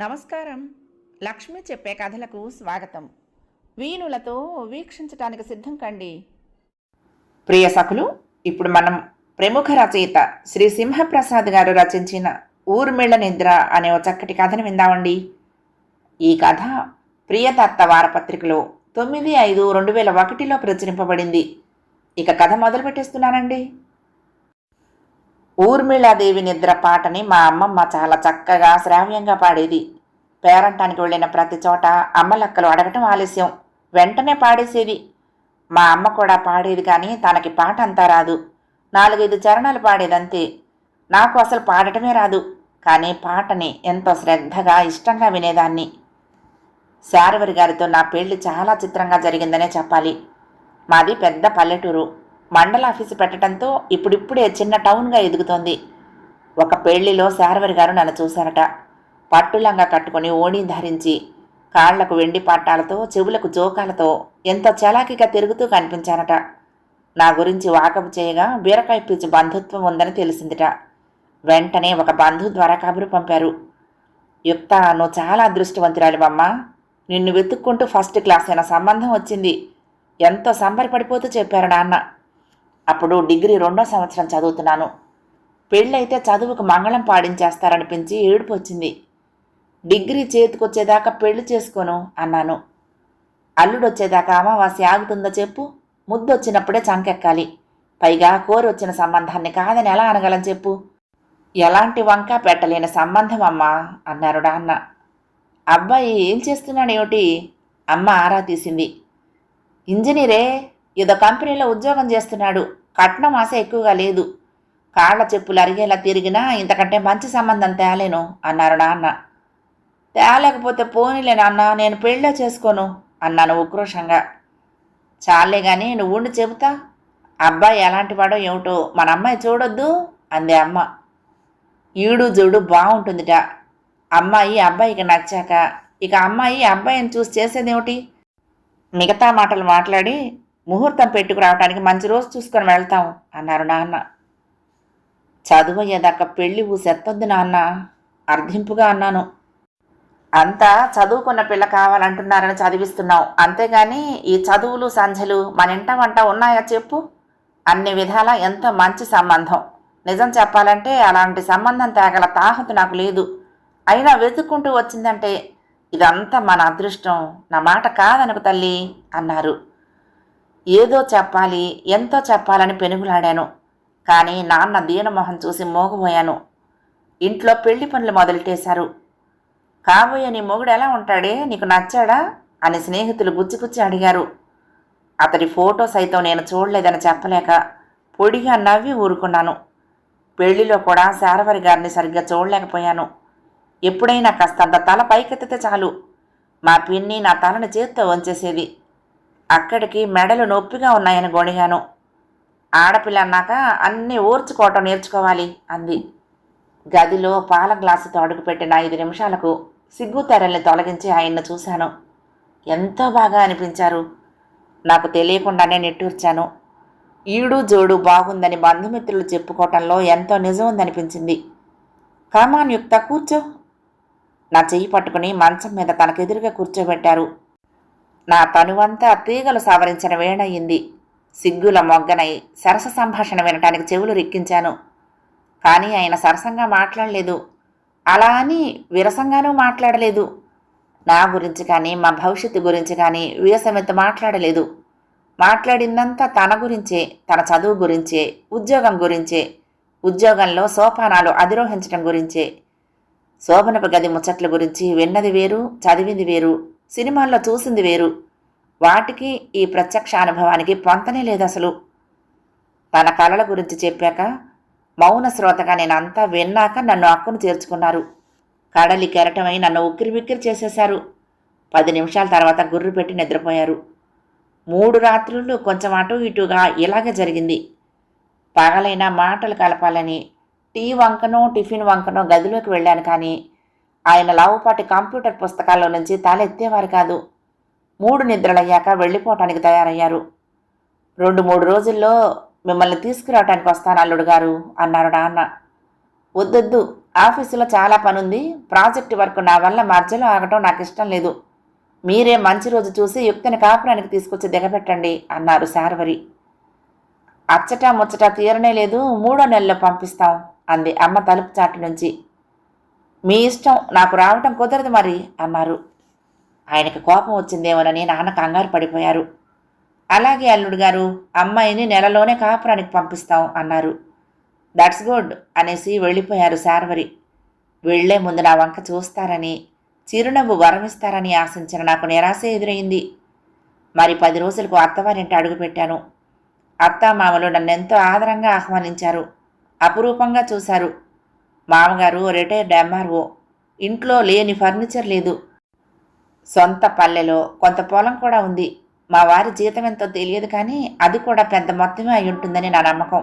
నమస్కారం. లక్ష్మి చెప్పే కథలకు స్వాగతం. వీణులతో వీక్షించటానికి సిద్ధం కండి. ప్రియ సఖులు ఇప్పుడు మనం ప్రముఖ రచయిత శ్రీ సింహప్రసాద్ గారు రచించిన ఊర్మిళ నిద్ర అనే ఒక చక్కటి కథను విందామండి. ఈ కథ ప్రియతత్త వారపత్రికలో తొమ్మిది ఐదు రెండు వేల ఒకటిలో ప్రచురింపబడింది. ఇక కథ మొదలు పెట్టేస్తున్నానండి ఊర్మిళాదేవి నిద్ర పాటని మా అమ్మమ్మ చాలా చక్కగా శ్రావ్యంగా పాడేది. పేరంటానికి వెళ్ళిన ప్రతి చోట అమ్మలక్కలు అడగటం ఆలస్యం. వెంటనే పాడేసేది. మా అమ్మ కూడా పాడేది కానీ తనకి పాట అంతా రాదు. నాలుగైదు చరణాలు పాడేదంతే. నాకు అసలు పాడటమే రాదు. కానీ పాటని ఎంతో శ్రద్ధగా ఇష్టంగా వినేదాన్ని. శారవరి గారితో నా పెళ్ళి చాలా చిత్రంగా జరిగిందనే చెప్పాలి. మాది పెద్ద పల్లెటూరు. మండల ఆఫీసు పెట్టడంతో ఇప్పుడిప్పుడే చిన్న టౌన్గా ఎదుగుతోంది. ఒక పెళ్ళిలో శారవరి గారు నన్ను చూశారట. పట్టులంగా కట్టుకొని ఓణి ధరించి కాళ్ళకు వెండి పట్టాలతో చెవులకు జోకాలతో ఎంతో చలాకిగా తిరుగుతూ కనిపించానట నా గురించి వాకపు చేయగా బీరకాయ పిచ్చి బంధుత్వం ఉందని తెలిసిందిట. వెంటనే ఒక బంధువు ద్వారా కబురు పంపారు. యుక్త నువ్వు చాలా అదృష్టవంతురాలివమ్మా. నిన్ను వెతుక్కుంటూ ఫస్ట్ క్లాస్ అయిన సంబంధం వచ్చింది. ఎంతో సంబరపడిపోతూ చెప్పారు నాన్న. అప్పుడు డిగ్రీ రెండో సంవత్సరం చదువుతున్నాను. పెళ్ళైతే చదువుకు మంగళం పాడించేస్తారనిపించి ఏడుపు వచ్చింది డిగ్రీ చేతికొచ్చేదాకా పెళ్ళి చేసుకోను అన్నాను. అల్లుడొచ్చేదాకా అమావాస్య ఆగుతుందో చెప్పు. ముద్దొచ్చినప్పుడే చంకెక్కాలి. పైగా కోరొచ్చిన సంబంధాన్ని కాదని ఎలా అనగలం చెప్పు. ఎలాంటి వంక పెట్టలేని సంబంధం అమ్మా అన్నారు నాన్న. అబ్బాయి ఏం చేస్తున్నాడేమిటి? అమ్మ ఆరా తీసింది. ఇంజనీరే ఏదో కంపెనీలో ఉద్యోగం చేస్తున్నాడు. కట్నం ఆశ ఎక్కువగా లేదు. కాళ్ళ చెప్పులు అరిగేలా తిరిగినా ఇంతకంటే మంచి సంబంధం తేలేను అన్నారు నాన్న. తేలేకపోతే పోనీలే నాన్న నేను పెళ్ళే చేసుకోను అన్నాను ఉక్రోషంగా. చాలే కానీ నువ్వు ఉండి చెబుతా. అబ్బాయి ఎలాంటి వాడో ఏమిటో మన అమ్మాయి చూడొద్దు అంది అమ్మ. ఈడు జోడు బాగుంటుందిట. అమ్మాయి అబ్బాయికి నచ్చాక. ఇక అమ్మాయి అబ్బాయిని చూసి చేసేదేమిటి? మిగతా మాటలు మాట్లాడి ముహూర్తం పెట్టుకురావడానికి మంచి రోజు చూసుకొని వెళ్తాం అన్నారు నాన్న. చదువు అయ్యేదాకా పెళ్ళి ఊసెత్తొద్దు నాన్న అర్థింపుగా అన్నాను. అంతా చదువుకున్న పిల్ల కావాలంటున్నారని చదివిస్తున్నావు అంతేగాని ఈ చదువులు సంధ్యలు మన ఇంట వంట ఉన్నాయా చెప్పు? అన్ని విధాలా ఎంత మంచి సంబంధం. నిజం చెప్పాలంటే అలాంటి సంబంధం తేగల తాహతు నాకు లేదు. అయినా వెతుక్కుంటూ వచ్చిందంటే ఇదంతా మన అదృష్టం నా మాట కాదనకు తల్లి అన్నారు. ఏదో చెప్పాలి ఎంతో చెప్పాలని పెనుగులాడాను. కానీ నాన్న దీనమోహం చూసి మోగబోయాను. ఇంట్లో పెళ్ళి పనులు మొదలెట్టేశారు కాబోయే నీ మొగుడు ఎలా ఉంటాడే నీకు నచ్చాడా? అని స్నేహితులు గుచ్చిగుచ్చి అడిగారు. అతడి ఫోటో సైతం నేను చూడలేదని చెప్పలేక పొడిగా నవ్వి ఊరుకున్నాను. పెళ్ళిలో కూడా శారవరి గారిని సరిగ్గా చూడలేకపోయాను. ఎప్పుడైనా కాస్తంత తల పైకెత్తితే చాలు. మా పిన్ని నా తలని చేత్తో వంచేసేది. అక్కడికి మెడలు నొప్పిగా ఉన్నాయని గొణిగాను ఆడపిల్ల అన్నాక అన్నీ ఊర్చుకోవటం నేర్చుకోవాలి అంది. గదిలో పాల గ్లాసుతో అడుగుపెట్టిన ఐదు నిమిషాలకు సిగ్గు తెరల్ని తొలగించి ఆయన్ను చూశాను. ఎంతో బాగా అనిపించారు. నాకు తెలియకుండానే నిట్టూర్చాను. ఈడు జోడు బాగుందని బంధుమిత్రులు చెప్పుకోవటంలో ఎంతో నిజం ఉందనిపించింది. కమాన్ యుక్త కూర్చో. నా చెయ్యి పట్టుకుని మంచం మీద తనకెదురుగా కూర్చోబెట్టారు. నా తనువంతా తీగలు సవరించిన వేణయింది. సిగ్గుల మొగ్గనై సరస సంభాషణ వినటానికి చెవులు రిక్కించాను. కానీ ఆయన సరసంగా మాట్లాడలేదు. అలా అని విరసంగానూ మాట్లాడలేదు. నా గురించి కానీ మా భవిష్యత్తు గురించి కానీ వీసమెత్త మాట్లాడలేదు. మాట్లాడిందంతా తన గురించే తన చదువు గురించే ఉద్యోగం గురించే ఉద్యోగంలో సోపానాలు అధిరోహించడం గురించే. శోభనపు గది ముచ్చట్ల గురించి విన్నది వేరు చదివింది వేరు. సినిమాల్లో చూసింది వేరు. వాటికి ఈ ప్రత్యక్ష అనుభవానికి పొంతనే లేదు అసలు. తన కళల గురించి చెప్పాక మౌన శ్రోతగా నేను అంతా విన్నాక నన్ను అక్కును చేర్చుకున్నారు. కడలి కెరటమై నన్ను ఉక్కిరి బిక్కిరి చేసేశారు. పది నిమిషాల తర్వాత గుర్రు పెట్టి నిద్రపోయారు. మూడు రాత్రులు కొంచెం అటు ఇటుగా ఇలాగే జరిగింది. పగలైనా మాటలు కలపాలని టీ వంకనో టిఫిన్ వంకనో గదిలోకి వెళ్ళాను కానీ ఆయన లావుపాటి కంప్యూటర్ పుస్తకాల్లో నుంచి తలెత్తేవారు కాదు. మూడు నిద్రలయ్యాక వెళ్ళిపోవటానికి తయారయ్యారు. రెండు మూడు రోజుల్లో మిమ్మల్ని తీసుకురావటానికి వస్తాను అల్లుడు గారు అన్నారు నాన్న. వద్దొద్దు ఆఫీసులో చాలా పనుంది ప్రాజెక్ట్ వర్క్ నా వల్ల మధ్యలో ఆగటం నాకు ఇష్టం లేదు. మీరే మంచి రోజు చూసి యుక్తిని కాపురానికి తీసుకొచ్చి దిగబెట్టండి అన్నారు శార్వరి. అచ్చట ముచ్చట తీరనే లేదు మూడో నెలలో పంపిస్తాం అంది అమ్మ తలుపు చాటు నుంచి. మీ ఇష్టం నాకు రావటం కుదరదు మరి అన్నారు. ఆయనకి కోపం వచ్చిందేమోనని నాన్న కంగారు పడిపోయారు. అలాగే అల్లుడు గారు అమ్మాయిని నెలలోనే కాపురానికి పంపిస్తాం అన్నారు. దట్స్ గుడ్ అనేసి వెళ్ళిపోయారు శార్వరి. వెళ్ళే ముందు నా వంక చూస్తారని చిరునవ్వు వరమిస్తారని ఆశించిన నాకు నిరాశ ఎదురైంది. మరి పది రోజులకు అత్తవారింటి అడుగుపెట్టాను అత్త మామలు నన్నెంతో ఆదరంగా ఆహ్వానించారు. అపురూపంగా చూశారు. మామగారు రిటైర్డ్ ఎంఆర్ఓ ఇంట్లో లేని ఫర్నిచర్ లేదు. సొంత పల్లెలో కొంత పొలం కూడా ఉంది. మా వారి జీతం ఎంతో తెలియదు కానీ అది కూడా పెద్ద మొత్తమే అయి ఉంటుందని నా నమ్మకం.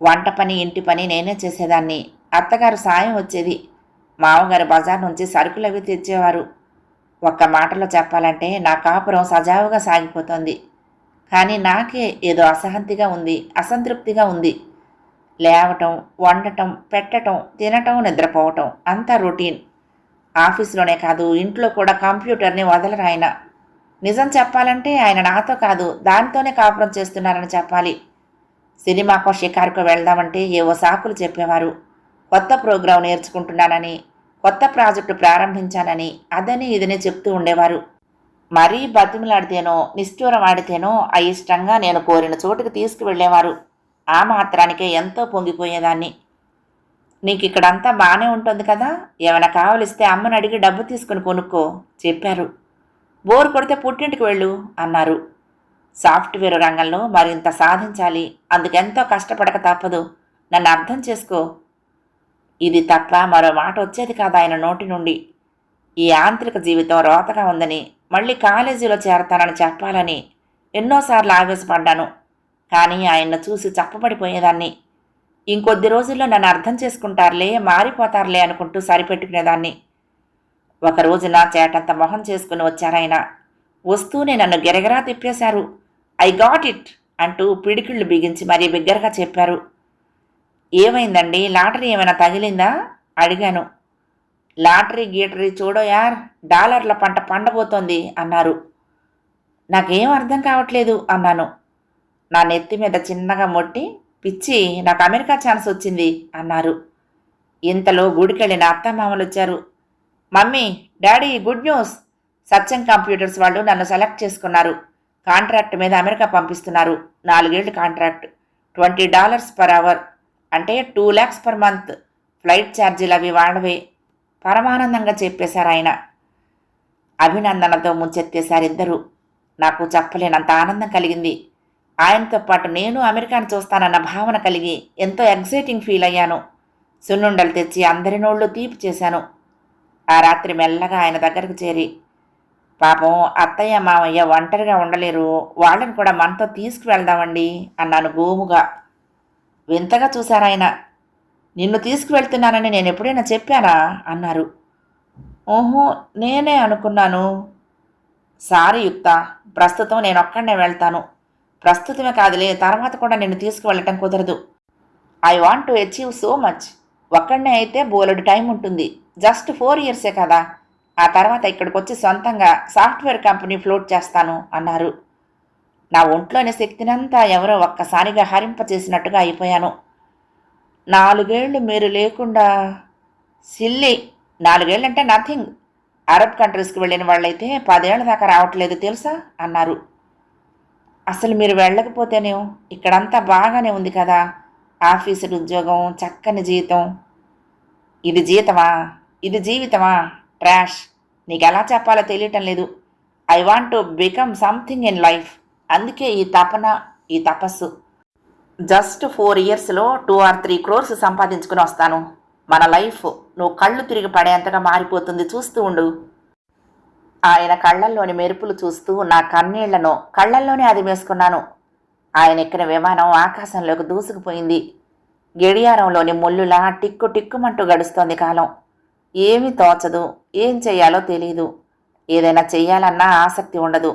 వంట పని ఇంటి పని నేనే చేసేదాన్ని. అత్తగారు సాయం వచ్చేది. మామగారు బజార్ నుంచి సరుకులు అవి తెచ్చేవారు. ఒక్క మాటలో చెప్పాలంటే నా కాపురం సజావుగా సాగిపోతోంది. కానీ నాకే ఏదో అసహంతిగా ఉంది అసంతృప్తిగా ఉంది. లేవటం వండటం పెట్టటం తినటం నిద్రపోవటం అంతా రొటీన్. ఆఫీస్లోనే కాదు ఇంట్లో కూడా కంప్యూటర్ని వదలరు ఆయన. నిజం చెప్పాలంటే ఆయన నాతో కాదు దానితోనే కాపురం చేస్తున్నారని చెప్పాలి. సినిమాకో షికారుకు వెళ్దామంటే ఏవో సాకులు చెప్పేవారు. కొత్త ప్రోగ్రాం నేర్చుకుంటున్నానని కొత్త ప్రాజెక్టు ప్రారంభించానని అదని ఇదని చెప్తూ ఉండేవారు. మరీ బతిమలాడితేనో నిష్ఠూరం ఆడితేనో అయిష్టంగా నేను కోరిన చోటుకు తీసుకువెళ్ళేవారు. ఆ మాత్రానికే ఎంతో పొంగిపోయేదాన్ని. నీకు ఇక్కడంతా బాగానే ఉంటుంది కదా? ఏమైనా కావలిస్తే అమ్మని అడిగి డబ్బు తీసుకుని కొనుక్కో చెప్పారు. బోరు కొడితే పుట్టింటికి వెళ్ళు అన్నారు. సాఫ్ట్వేర్ రంగంలో మరింత సాధించాలి. అందుకెంతో కష్టపడక తప్పదు. నన్ను అర్థం చేసుకో. ఇది తప్ప మరో మాట వచ్చేది కాదు ఆయన నోటి నుండి. ఈ యాంత్రిక జీవితం రోతగా ఉందని మళ్ళీ కాలేజీలో చేరతానని చెప్పాలని ఎన్నోసార్లు ఆవేశపడ్డాను. కానీ ఆయన్ను చూసి చప్పబడిపోయేదాన్ని. ఇంకొద్ది రోజుల్లో నన్ను అర్థం చేసుకుంటారులే మారిపోతారులే అనుకుంటూ సరిపెట్టుకునేదాన్ని. ఒక రోజున చేటంత మొహం చేసుకుని వచ్చారాయన వస్తూనే నన్ను గిరగరా తిప్పేశారు. ఐ గాట్ ఇట్ అంటూ పిడికిళ్ళు బిగించి మరీ బిగ్గరగా చెప్పారు. ఏమైందండి? లాటరీ ఏమైనా తగిలిందా? అడిగాను. లాటరీ గీటరీ చూడో యార్ డాలర్ల పంట పండబోతోంది అన్నారు. నాకేం అర్థం కావట్లేదు అన్నాను. నా నెత్తి మీద చిన్నగా మొట్టి పిచ్చి నాకు అమెరికా ఛాన్స్ వచ్చింది అన్నారు. ఇంతలో గుడికెళ్ళిన అత్తమామలు వచ్చారు mummy daddy good news! Satyam computers వాళ్ళు నన్ను సెలెక్ట్ చేసుకున్నారు. కాంట్రాక్ట్ మీద అమెరికా పంపిస్తున్నారు. నాలుగేళ్ళు contract. Twenty dollars per hour. అంటే two lakhs per month. Flight ఛార్జీలు అవి వాడవే పరమానందంగా చెప్పేశారు ఆయన. అభినందనతో ముంచెత్తేశారు ఇద్దరు. నాకు చెప్పలేనంత ఆనందం కలిగింది. ఆయనతో పాటు నేను అమెరికాను చూస్తానన్న భావన కలిగి ఎంతో ఎగ్జైటింగ్ ఫీల్ అయ్యాను. సున్నుండలు తెచ్చి అందరి నోళ్ళు తీపి చేశాను. ఆ రాత్రి మెల్లగా ఆయన దగ్గరకు చేరి పాపం అత్తయ్య మామయ్య ఒంటరిగా ఉండలేరు. వాళ్ళని కూడా మనతో తీసుకువెళ్దామండి అన్నాను గోముగా. వింతగా చూశారాయన నిన్ను తీసుకువెళ్తున్నానని నేను ఎప్పుడైనా చెప్పానా? అన్నారు. ఓహో నేనే అనుకున్నాను. సారీ యుక్త. ప్రస్తుతం నేను ఒక్కడనే వెళ్తాను. ప్రస్తుతమే కాదులే తర్వాత కూడా నిన్ను తీసుకువెళ్ళటం కుదరదు. I want to achieve so much ఒక్కడనే అయితే బోలెడు టైం ఉంటుంది. జస్ట్ ఫోర్ ఇయర్సే కదా. ఆ తర్వాత ఇక్కడికి వచ్చి సొంతంగా సాఫ్ట్వేర్ కంపెనీ ఫ్లోట్ చేస్తాను అన్నారు. నా ఒంట్లోని శక్తినంతా ఎవరో ఒక్కసారిగా హరింపచేసినట్టుగా అయిపోయాను. నాలుగేళ్ళు మీరు లేకుండా సిల్లి నాలుగేళ్ళంటే నథింగ్. అరబ్ కంట్రీస్కి వెళ్ళిన వాళ్ళైతే పదేళ్ళ దాకా రావట్లేదు తెలుసా? అన్నారు. అసలు మీరు వెళ్ళకపోతేనే ఇక్కడంతా బాగానే ఉంది కదా. ఆఫీసులు ఉద్యోగం చక్కని జీతం ఇది జీతమా? ఇది జీవితమా? ట్రాష్. నీకు ఎలా చెప్పాలో తెలియటం లేదు. I want to become something in life. అందుకే ఈ తపన ఈ తపస్సు. జస్ట్ ఫోర్ ఇయర్స్లో టూ ఆర్ త్రీ క్రోర్స్ సంపాదించుకుని వస్తాను. మన లైఫ్ నువ్వు కళ్ళు తిరిగి పడేంతగా మారిపోతుంది. చూస్తూ ఉండు. ఆయన కళ్ళల్లోని మెరుపులు చూస్తూ నా కన్నీళ్ళను కళ్ళల్లోనే అది వేసుకున్నాను ఆయన ఎక్కిన విమానం ఆకాశంలోకి దూసుకుపోయింది. గడియారంలోని ముళ్ళులా టిక్కు టిక్కుమంటూ గడుస్తోంది కాలం. ఏమీ తోచదు ఏం చెయ్యాలో తెలియదు ఏదైనా చెయ్యాలన్నా ఆసక్తి ఉండదు.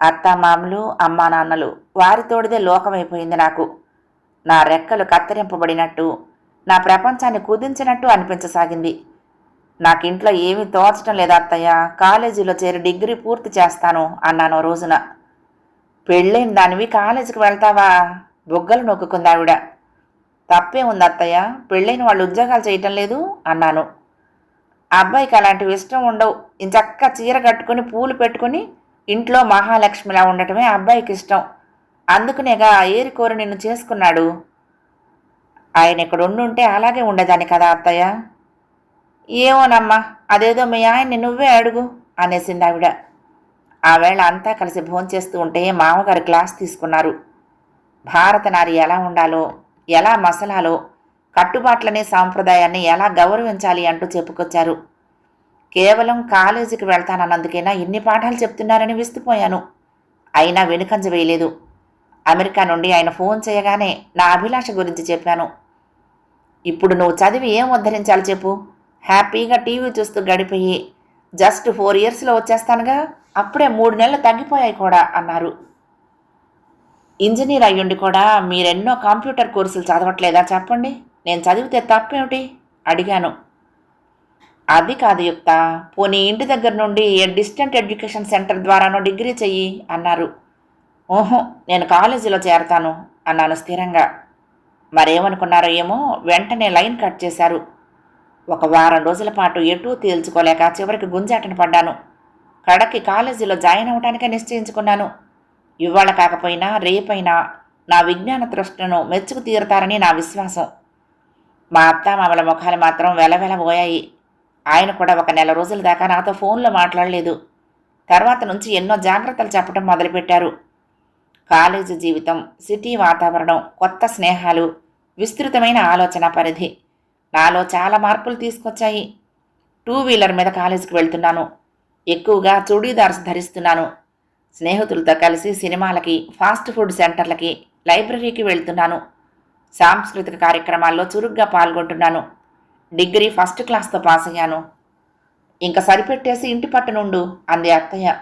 అత్తమామలు అమ్మా నాన్నలు వారితోడిదే లోకమైపోయింది నాకు. నా రెక్కలు కత్తిరింపబడినట్టు నా ప్రపంచాన్ని కుదించినట్టు అనిపించసాగింది. నాకింట్లో ఏమీ తోచటం లేదా అత్తయ్య. కాలేజీలో చేరి డిగ్రీ పూర్తి చేస్తాను అన్నాను రోజున. పెళ్ళైన దానివి కాలేజీకి వెళ్తావా? బొగ్గలు నొక్కుకుంది ఆవిడ. తప్పే ఉంది అత్తయ్య. పెళ్ళైన వాళ్ళు ఉద్యోగాలు చేయటం లేదు అన్నాను. అబ్బాయికి అలాంటివి ఇష్టం ఉండవు. ఇంచక్క చీర కట్టుకుని పూలు పెట్టుకుని ఇంట్లో మహాలక్ష్మిలా ఉండటమే అబ్బాయికి ఇష్టం. అందుకునేగా ఏరి కోరి నిన్ను చేసుకున్నాడు. ఆయన ఇక్కడ ఉండుంటే అలాగే ఉండేదాన్ని కదా అత్తయ్య. ఏమోనమ్మా అదేదో మీ ఆయన్ని నువ్వే అడుగు అనేసింది ఆవిడ. ఆవేళ అంతా కలిసి భోంచేస్తూ ఉంటే మామగారు క్లాస్ తీసుకున్నారు. భారత నారి ఎలా ఉండాలో ఎలా మసలాలో కట్టుబాట్లనే సాంప్రదాయాన్ని ఎలా గౌరవించాలి అంటూ చెప్పుకొచ్చారు. కేవలం కాలేజీకి వెళ్తానన్నందుకైనా ఇన్ని పాఠాలు చెప్తున్నారని విస్తుపోయాను. అయినా వెనుకంజ వేయలేదు. అమెరికా నుండి ఆయన ఫోన్ చేయగానే నా అభిలాష గురించి చెప్పాను. ఇప్పుడు నువ్వు చదివి ఏం ఉద్ధరించాలి చెప్పు. హ్యాపీగా టీవీ చూస్తూ గడిపోయి జస్ట్ ఫోర్ ఇయర్స్లో వచ్చేస్తానుగా అప్పుడే మూడు నెలలు తగ్గిపోయాయి కూడా అన్నారు. ఇంజనీర్ అయ్యుండి కూడా మీరెన్నో కంప్యూటర్ కోర్సులు చదవట్లేదా చెప్పండి? నేను చదివితే తప్పేమిటి? అడిగాను. అది కాదు యుక్త పోనీ ఇంటి దగ్గర నుండి డిస్టెంట్ ఎడ్యుకేషన్ సెంటర్ ద్వారానో డిగ్రీ చెయ్యి అన్నారు. ఓహో నేను కాలేజీలో చేరతాను అన్నాను స్థిరంగా. మరేమనుకున్నారో ఏమో వెంటనే లైన్ కట్ చేశారు. ఒక వారం రోజుల పాటు ఎటూ తేల్చుకోలేక చివరికి గుంజాటన పడ్డాను. కడకి కాలేజీలో జాయిన్ అవటానికే నిశ్చయించుకున్నాను. ఇవాళ కాకపోయినా రేపైనా నా విజ్ఞాన తృష్ణను మెచ్చుకు తీరుతారని నా విశ్వాసం. మా అత్తామామల ముఖాలు మాత్రం వెలవెలబోయాయి. ఆయన కూడా ఒక నెల రోజుల దాకా నాతో ఫోన్లో మాట్లాడలేదు. తర్వాత నుంచి ఎన్నో జాగ్రత్తలు చెప్పడం మొదలుపెట్టారు. కాలేజీ జీవితం సిటీ వాతావరణం కొత్త స్నేహాలు విస్తృతమైన ఆలోచన పరిధి. నాలో చాలా మార్పులు తీసుకొచ్చాయి. టూ వీలర్ మీద కాలేజీకి వెళ్తున్నాను. ఎక్కువగా చూడీదార్స్ ధరిస్తున్నాను. స్నేహితులతో కలిసి సినిమాలకి ఫాస్ట్ ఫుడ్ సెంటర్లకి లైబ్రరీకి వెళ్తున్నాను. సాంస్కృతిక కార్యక్రమాల్లో చురుగ్గా పాల్గొంటున్నాను. డిగ్రీ ఫస్ట్ క్లాస్తో పాస్ అయ్యాను. ఇంకా సరిపెట్టేసి ఇంటి పట్టునుండు అంది అత్తయ్య.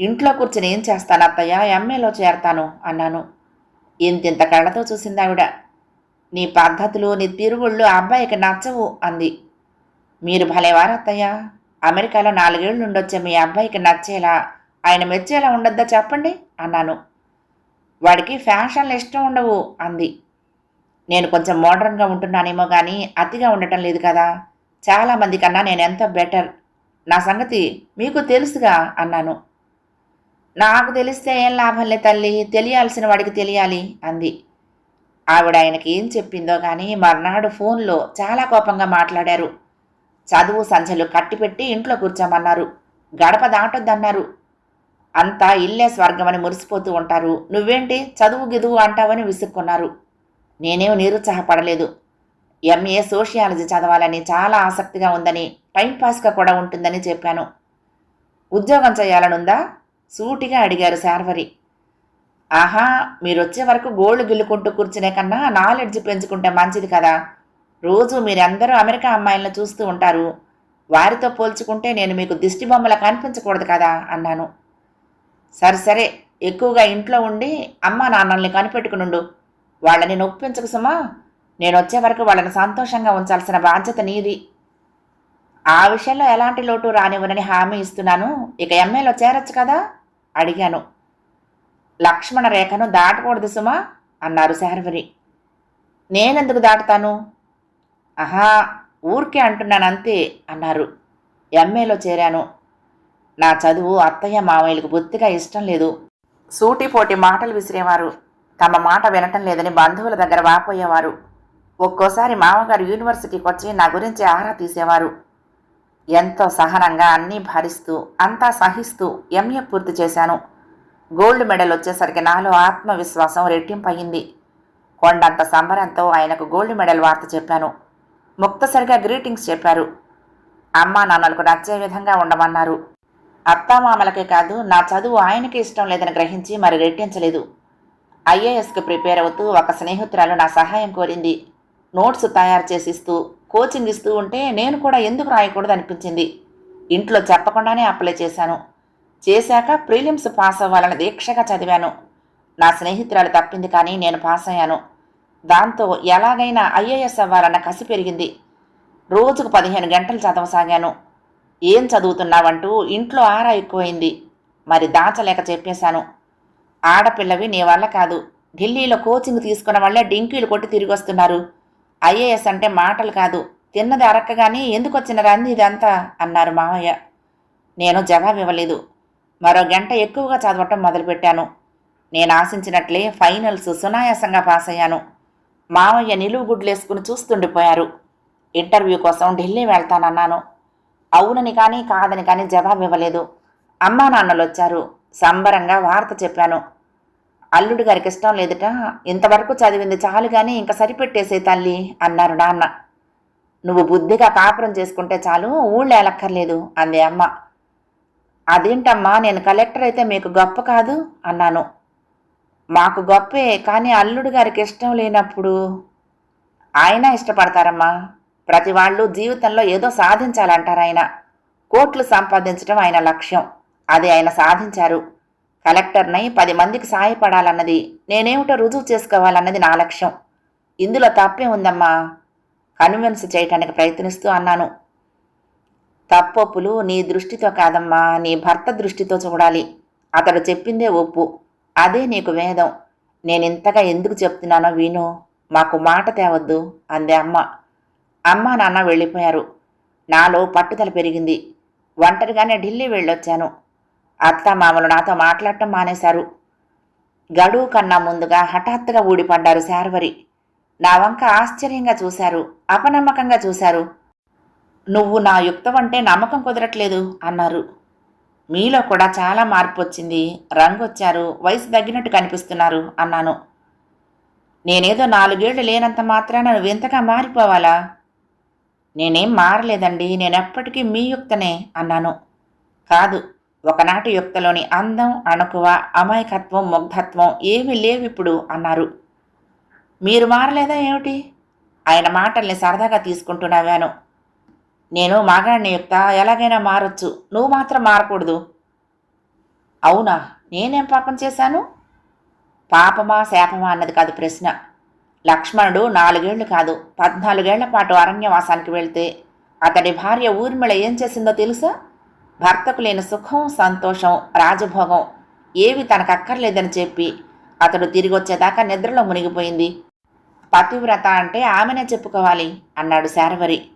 ఇంట్లో కూర్చుని ఏం చేస్తాను అత్తయ్య? ఎంఏలో చేరతాను అన్నాను. ఇంతింత కళ్ళతో చూసింది ఆవిడ నీ పద్ధతులు నీ తిరుగుళ్ళు ఆ అబ్బాయికి నచ్చవు అంది. మీరు భలేవారు అత్తయ్య అమెరికాలో నాలుగేళ్ళు ఉండొచ్చే మీ అబ్బాయికి నచ్చేలా ఆయన మెచ్చేలా ఉండొద్దా చెప్పండి అన్నాను. వాడికి ఫ్యాషన్లు ఇష్టం ఉండవు అంది. నేను కొంచెం మోడర్న్గా ఉంటున్నానేమో కానీ అతిగా ఉండటం లేదు కదా. చాలామంది కన్నా నేను ఎంత బెటర్. నా సంగతి మీకు తెలుసుగా అన్నాను. నాకు తెలిస్తే ఏం లాభంలే తల్లి తెలియాల్సిన వాడికి తెలియాలి అంది. ఆవిడ ఆయనకి ఏం చెప్పిందో కానీ మర్నాడు ఫోన్లో చాలా కోపంగా మాట్లాడారు. చదువు సంచలు కట్టిపెట్టి ఇంట్లో కూర్చోమన్నారు. గడప దాటొద్దన్నారు. అంతా ఇల్లే స్వర్గమని మురిసిపోతూ ఉంటారు. నువ్వేంటి చదువు గిదువు అంటావని విసుక్కున్నారు. నేనేం నిరుత్సాహపడలేదు. ఎంఏ సోషియాలజీ చదవాలని చాలా ఆసక్తిగా ఉందని టైంపాస్గా కూడా ఉంటుందని చెప్పాను. ఉద్యోగం చేయాలనుందా? సూటిగా అడిగారు శార్వరి. ఆహా మీరు వచ్చే వరకు గోల్డ్ గిల్లుకుంటూ కూర్చునే కన్నా నాలెడ్జ్ పెంచుకుంటే మంచిది కదా. రోజు మీరందరూ అమెరికా అమ్మాయిలను చూస్తూ ఉంటారు. వారితో పోల్చుకుంటే నేను మీకు దిష్టి బొమ్మల కనిపించకూడదు కదా అన్నాను. సరే సరే ఎక్కువగా ఇంట్లో ఉండి అమ్మా నాన్నల్ని కనిపెట్టుకునుండు. వాళ్ళని నొప్పించకు సుమా. నేను వచ్చే వరకు వాళ్ళని సంతోషంగా ఉంచాల్సిన బాధ్యత నీది. ఆ విషయంలో ఎలాంటి లోటు రానివ్వనని హామీ ఇస్తున్నాను? ఇక ఎంఏలో చేరొచ్చు కదా? అడిగాను. లక్ష్మణ రేఖను దాటకూడదు సుమా అన్నారు శార్వరి నేనెందుకు దాటుతాను? ఆహా ఊరికే అంటున్నాను అంతే అన్నారు. ఎంఏలో చేరాను. నా చదువు అత్తయ్య మామయ్యలకు బొత్తిగా ఇష్టం లేదు. సూటిపోటి మాటలు విసిరేవారు. తమ మాట వినటం లేదని బంధువుల దగ్గర వాపోయేవారు. ఒక్కోసారి మామగారు యూనివర్సిటీకి వచ్చి నా గురించి ఆరా తీసేవారు. ఎంతో సహనంగా అన్నీ భరిస్తూ అంతా సహిస్తూ ఎంఏ పూర్తి చేశాను. గోల్డ్ మెడల్ వచ్చేసరికి నాలో ఆత్మవిశ్వాసం రెట్టింపయింది కొండంత సంబరంతో ఆయనకు గోల్డ్ మెడల్ వార్త చెప్పాను. ముక్తసరిగా గ్రీటింగ్స్ చెప్పారు. అమ్మా నాన్నలకు నచ్చే విధంగా ఉండమన్నారు. అత్తామామలకే కాదు నా చదువు ఆయనకి ఇష్టం లేదని గ్రహించి మరి రెట్టించలేదు. ఐఏఎస్కి ప్రిపేర్ అవుతూ ఒక స్నేహితురాలు నా సహాయం కోరింది. నోట్స్ తయారు చేసిస్తూ కోచింగ్ ఇస్తూ ఉంటే నేను కూడా ఎందుకు రాయకూడదు అనిపించింది ఇంట్లో చెప్పకుండానే అప్లై చేశాను. చేశాక ప్రీలిమ్స్ పాస్ అవ్వాలని దీక్షగా చదివాను. నా స్నేహితురాలు తప్పింది కానీ నేను పాస్ అయ్యాను. దాంతో ఎలాగైనా ఐఏఎస్ అవ్వాలన్న కసి పెరిగింది. రోజుకు పదిహేను గంటలు చదవసాగాను. ఏం చదువుతున్నావంటూ ఇంట్లో ఆరా ఎక్కువైంది. మరి దాచలేక చెప్పేశాను. ఆడపిల్లవి నీ వల్ల కాదు. ఢిల్లీలో కోచింగ్ తీసుకున్న వాళ్ళే డింకీలు కొట్టి తిరిగి వస్తున్నారు ఐఏఎస్ అంటే మాటలు కాదు. తిన్నది అరక్కగానే ఎందుకు వచ్చిన రంది ఇదంతా అన్నారు మామయ్య నేను జవాబు ఇవ్వలేదు మరో గంట ఎక్కువగా చదవటం మొదలుపెట్టాను. నేను ఆశించినట్లే ఫైనల్స్ సునాయాసంగా పాస్ అయ్యాను మామయ్య నిలువు గుడ్లేసుకుని చూస్తుండిపోయారు. ఇంటర్వ్యూ కోసం ఢిల్లీ వెళ్తానన్నాను. అవునని కానీ కాదని కానీ జవాబు ఇవ్వలేదు అమ్మా నాన్నలు వచ్చారు సంబరంగా వార్త చెప్పాను. అల్లుడు గారికి ఇష్టం లేదుట. ఇంతవరకు చదివింది చాలు కానీ ఇంకా సరిపెట్టేసే తల్లి అన్నారు నాన్న. నువ్వు బుద్ధిగా కాపురం చేసుకుంటే చాలు ఊళ్ళో ఎలక్కర్లేదు అంది అమ్మ. అదేంటమ్మా నేను కలెక్టర్ అయితే మీకు గొప్ప కాదు అన్నాను. మాకు గొప్పే కానీ అల్లుడు గారికి ఇష్టం లేనప్పుడు ఆయన ఇష్టపడతారమ్మా. ప్రతి వాళ్ళు జీవితంలో ఏదో సాధించాలంటారు ఆయన. కోట్లు సంపాదించడం ఆయన లక్ష్యం. అది ఆయన సాధించారు. కలెక్టర్నై పది మందికి సాయపడాలన్నది నేనేమిటో రుజువు చేసుకోవాలన్నది నా లక్ష్యం. ఇందులో తప్పే ఉందమ్మా. కన్విన్స్ చేయటానికి ప్రయత్నిస్తూ అన్నాను. తప్పొప్పులు నీ దృష్టితో కాదమ్మా నీ భర్త దృష్టితో చూడాలి. అతడు చెప్పిందే ఒప్పు. అదే నీకు వేదం. నేనింతగా ఎందుకు చెప్తున్నానో విను. మాకు మాట తేవద్దు అంది అమ్మ. అమ్మ నాన్న వెళ్ళిపోయారు. నాలో పట్టుదల పెరిగింది. ఒంటరిగానే ఢిల్లీ వెళ్ళొచ్చాను. అత్త మామలు నాతో మాట్లాడటం మానేశారు. గడువు కన్నా ముందుగా హఠాత్తుగా ఊడిపడ్డారు శార్వరి. నా వంక ఆశ్చర్యంగా చూశారు అపనమ్మకంగా చూశారు. నువ్వు నా యుక్తం అంటే నమ్మకం కుదరట్లేదు అన్నారు. మీలో కూడా చాలా మార్పు వచ్చింది. రంగు వచ్చారు. వయసు తగ్గినట్టు కనిపిస్తున్నారు అన్నాను. నేనేదో నాలుగేళ్ళు లేనంత మాత్రాన నువ్వెంతగా మారిపోవాలా? నేనేం మారలేదండి. నేనెప్పటికీ మీ యుక్తనే అన్నాను. కాదు ఒకనాటి యుక్తలోని అందం అణకువ అమాయకత్వం ముగ్ధత్వం ఏమీ లేవిప్పుడు అన్నారు. మీరు మారలేదా ఏమిటి? ఆయన మాటల్ని సరదాగా తీసుకుంటూ నవ్వాను. నేను మగాడిని యొక్క ఎలాగైనా మారొచ్చు. నువ్వు మాత్రం మారకూడదు. అవునా? నేనేం పాపం చేశాను? పాపమా శాపమా అన్నది కాదు ప్రశ్న. లక్ష్మణుడు నాలుగేళ్ళు కాదు పద్నాలుగేళ్ళ పాటు అరణ్యవాసానికి వెళ్తే అతడి భార్య ఊర్మిళ ఏం చేసిందో తెలుసా? భర్తకు లేని సుఖం సంతోషం రాజభోగం ఏవి తనకు అక్కర్లేదని చెప్పి అతడు తిరిగి వచ్చేదాకా నిద్రలో మునిగిపోయింది. పతివ్రత అంటే ఆమెనే చెప్పుకోవాలి అన్నాడు శారవరి.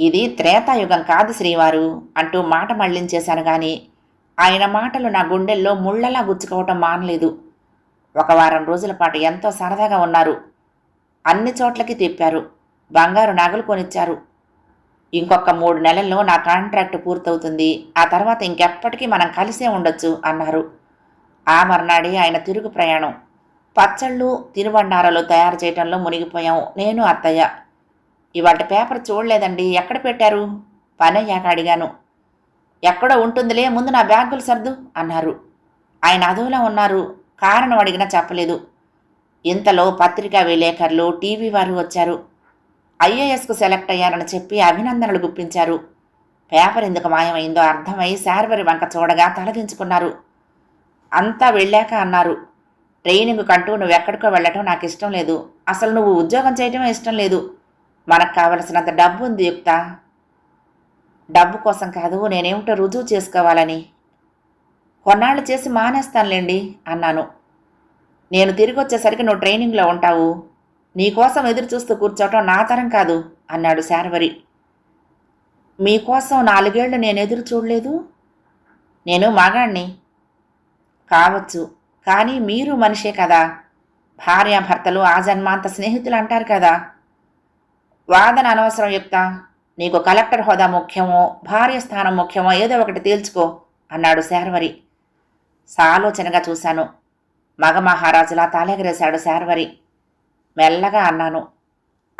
ఇది త్రేతాయుగం కాదు శ్రీవారు అంటూ మాట మళ్ళించేశాను గాని ఆయన మాటలు నా గుండెల్లో ముళ్ళలా గుచ్చుకోవటం మానలేదు. ఒక వారం రోజుల పాటు ఎంతో సరదాగా ఉన్నారు. అన్ని చోట్లకి తిప్పారు. బంగారు నగలు కొనిచ్చారు. ఇంకొక మూడు నెలల్లో నా కాంట్రాక్ట్ పూర్తవుతుంది. ఆ తర్వాత ఇంకెప్పటికీ మనం కలిసే ఉండొచ్చు అన్నారు. ఆ మర్నాడే ఆయన తిరుగు ప్రయాణం. పచ్చళ్ళు తినుబండారాలు తయారు చేయటంలో మునిగిపోయాం. నేను అత్తయ్య ఇవాళ పేపర్ చూడలేదండి. ఎక్కడ పెట్టారు? పని అడిగాను. ఎక్కడో ఉంటుందిలే ముందు నా బ్యాగులు సర్దు అన్నారు. ఆయన అదోలా ఉన్నారు. కారణం అడిగినా చెప్పలేదు. ఇంతలో పత్రికా విలేకరులు టీవీ వారు వచ్చారు. ఐఏఎస్కు సెలెక్ట్ అయ్యారని చెప్పి అభినందనలు గుప్పించారు. పేపర్ ఎందుకు మాయమైందో అర్థమై శార్వరి వంక చూడగా తలదించుకున్నారు. అంతా వెళ్ళాక అన్నారు. ట్రైనింగ్ కంటూ నువ్వు ఎక్కడికో వెళ్ళటం నాకు ఇష్టం లేదు. అసలు నువ్వు ఉద్యోగం చేయటమే ఇష్టం లేదు. మనకు కావలసినంత డబ్బు ఉంది యుక్త. డబ్బు కోసం కాదు నేనేమిటో రుజువు చేసుకోవాలని. కొన్నాళ్ళు చేసి మానేస్తానులేండి అన్నాను. నేను తిరిగి వచ్చేసరికి నువ్వు ట్రైనింగ్లో ఉంటావు. నీకోసం ఎదురు చూస్తూ కూర్చోవటం నా తరం కాదు అన్నాడు శార్వరి. మీకోసం నాలుగేళ్ళు నేను ఎదురు చూడలేదు. నేను మగాణ్ణి. కావచ్చు కానీ మీరు మనిషే కదా. భార్యాభర్తలు ఆ జన్మాంత స్నేహితులు అంటారు కదా. వాదన అనవసరం యుక్త నీకు కలెక్టర్ హోదా ముఖ్యమో భార్య స్థానం ముఖ్యమో ఏదో ఒకటి తేల్చుకో అన్నాడు శార్వరి. సాలోచనగా చూశాను. మగ మహారాజులా తాలెగరేశాడు శార్వరి. మెల్లగా అన్నాను.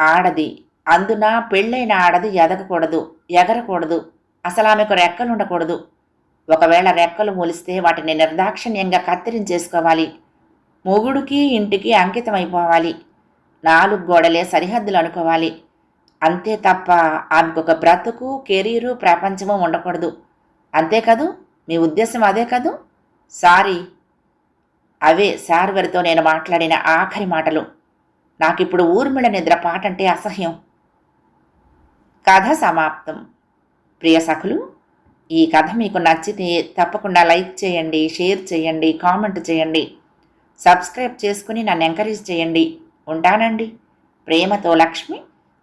ఆడది. అందున పెళ్ళైన ఆడది ఎదగకూడదు ఎగరకూడదు. అసలు ఆమెకు రెక్కలుండకూడదు. ఒకవేళ రెక్కలు మూలిస్తే వాటిని నిర్దాక్షిణ్యంగా కత్తిరించేసుకోవాలి. మొగుడికి ఇంటికి అంకితమైపోవాలి. నాలుగు గోడలే సరిహద్దులు అనుకోవాలి. అంతే తప్ప ఆమెకొక బ్రతుకు కెరీరు ప్రపంచము ఉండకూడదు. అంతే కదూ? మీ ఉద్దేశం అదే కదూ? సారీ. అవే శార్వరితో నేను మాట్లాడిన ఆఖరి మాటలు. నాకిప్పుడు ఊర్మిళ నిద్ర పాట అంటే అసహ్యం. కథ సమాప్తం. ప్రియ సఖులు ఈ కథ మీకు నచ్చితే తప్పకుండా లైక్ చేయండి షేర్ చేయండి కామెంట్ చేయండి. సబ్స్క్రైబ్ చేసుకుని నన్ను ఎంకరేజ్ చేయండి. ఉంటానండి. ప్రేమతో లక్ష్మి.